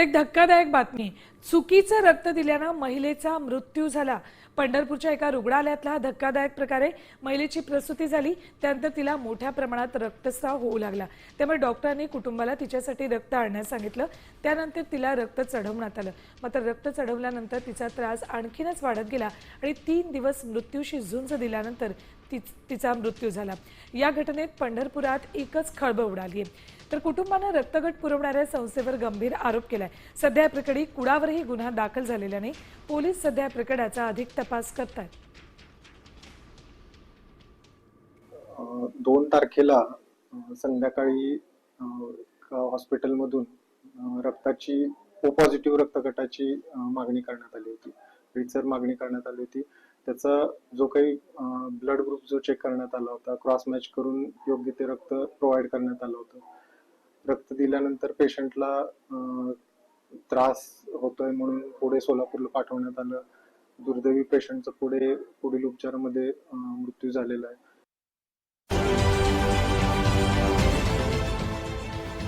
तर एक धक्कादायक बातमी. चुकीचं रक्त दिल्यानं महिलेचा मृत्यू झाला. पंढरपूरच्या एका रुग्णालयातला हा धक्कादायक प्रकारे महिलेची प्रसूती झाली. त्यानंतर तिला मोठ्या प्रमाणात रक्तस्राव होऊ लागला. त्यामुळे डॉक्टरांनी कुटुंबाला तिच्यासाठी रक्त आणण्यास सांगितलं. त्यानंतर तिला रक्त चढवण्यात आलं. मात्र रक्त चढवल्यानंतर तिचा त्रास आणखीनच वाढत गेला आणि तीन दिवस मृत्यूशी झुंज दिल्यानंतर तिच तिचा मृत्यू झाला. या घटनेत पंढरपुरात एकच खळबळ उडाली आहे तर कुटुंबानं रक्तगट पुरवणाऱ्या संस्थेवर गंभीर आरोप केलाय. सध्या या प्रकरणी कुडावरही गुन्हा दाखल झालेला नाही. पोलीस सध्या या प्रकरणाचा अधिक तपास करतायत. दोन तारखेला संध्याकाळी हॉस्पिटलमधून रक्ताची ओ पॉझिटिव्ह रक्तगटाची मागणी करण्यात आली होती. रितसर मागणी करण्यात आली होती. त्याचा जो काही ब्लड ग्रुप जो चेक करण्यात आला होता क्रॉस मॅच करून योग्य ते रक्त प्रोव्हाइड करण्यात आलं होतं. रक्त दिल्यानंतर पेशंटला त्रास होतोय म्हणून पुढे सोलापूरला पाठवण्यात आलं. दुर्दैवी पेशंटचं पुढे पुढील उपचारामध्ये मृत्यू झालेला आहे.